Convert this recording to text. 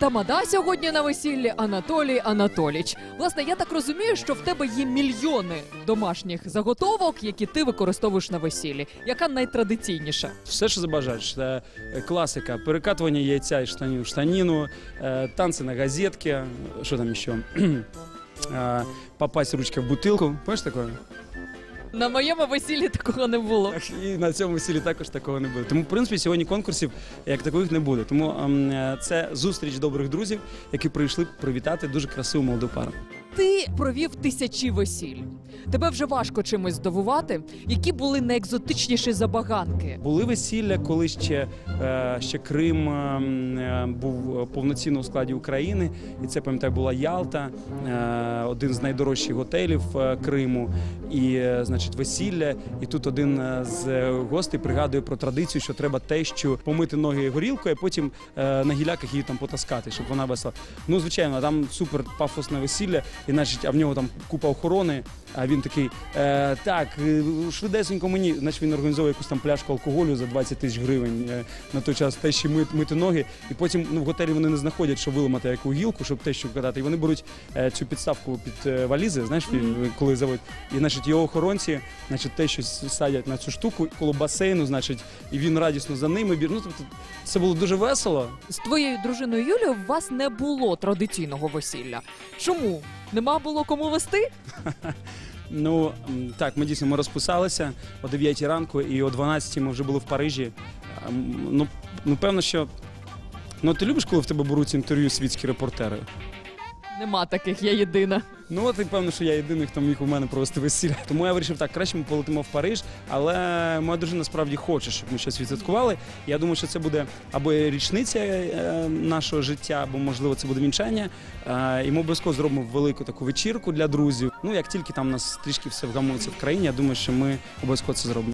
Тамада сьогодні на весіллі Анатолій Анатоліч. Власне, я так розумію, що в тебе є мільйони домашніх заготовок, які ти використовуєш на весіллі. Яка найтрадиційніша? Все, що забажаєш, це класика. Перекатування яйця із штанів штаніну, е, танці на газетки, що там ще? Попасть ручкой в бутилку. Пам'ятаєш таке? На моєму весіллі такого не було. І на цьому весіллі також такого не буде. Тому, в принципі, сьогодні конкурсів як такових не буде. Тому ем, е, це зустріч добрих друзів, які прийшли привітати дуже красиву молоду пару. Ти провів тисячі весіль. Тебе вже важко чимось здивувати. Які були найекзотичніші забаганки? Були весілля, коли ще, е, ще Крим ем, е, був повноцінно у складі України, і це пам'ятаю була Ялта, е, один з найдорожчих готелів е, Криму. І е, значить, весілля. І тут один е, з е, гостей пригадує про традицію, що треба тещу помити ноги горілкою, а потім е, на гіляках її там потаскати, щоб вона весела. Ну, звичайно, там супер пафосне весілля, і значить, а в нього там купа охорони. А він такий, е, так, е, швидесенько мені, значить він організовує якусь там пляшку алкоголю за 20 тисяч гривень е, на той час тещі мити, мити ноги. І потім ну, в готелі вони не знаходять, що виламати яку гілку, щоб тещу вкатати. І вони беруть е, цю підставку під е, валізи, знаєш, mm коли заводять. І значить, його охоронці, значить, тещу с- садять на цю штуку коло басейну, значить, і він радісно за ними біг. Ну, тобто, це було дуже весело. З твоєю дружиною Юлією у вас не було традиційного весілля. Чому? Нема було кому вести? Ну так, ми дійсно ми розписалися о 9 ранку, і о 12 ми вже були в Парижі. Ну, ну певно, що. Ну, ти любиш, коли в тебе беруть інтерв'ю світські репортери? Нема таких, я єдина. Ну, от і певно, що я єдиний, хто міг у мене провести весілля. Тому я вирішив так, краще ми полетимо в Париж, але моя дружина справді хоче, щоб ми щось відсвяткували. Я думаю, що це буде або річниця е, нашого життя, або можливо це буде вінчання. Е, і ми обов'язково зробимо велику таку вечірку для друзів. Ну, як тільки там у нас трішки все вгамується в країні, я думаю, що ми обов'язково це зробимо.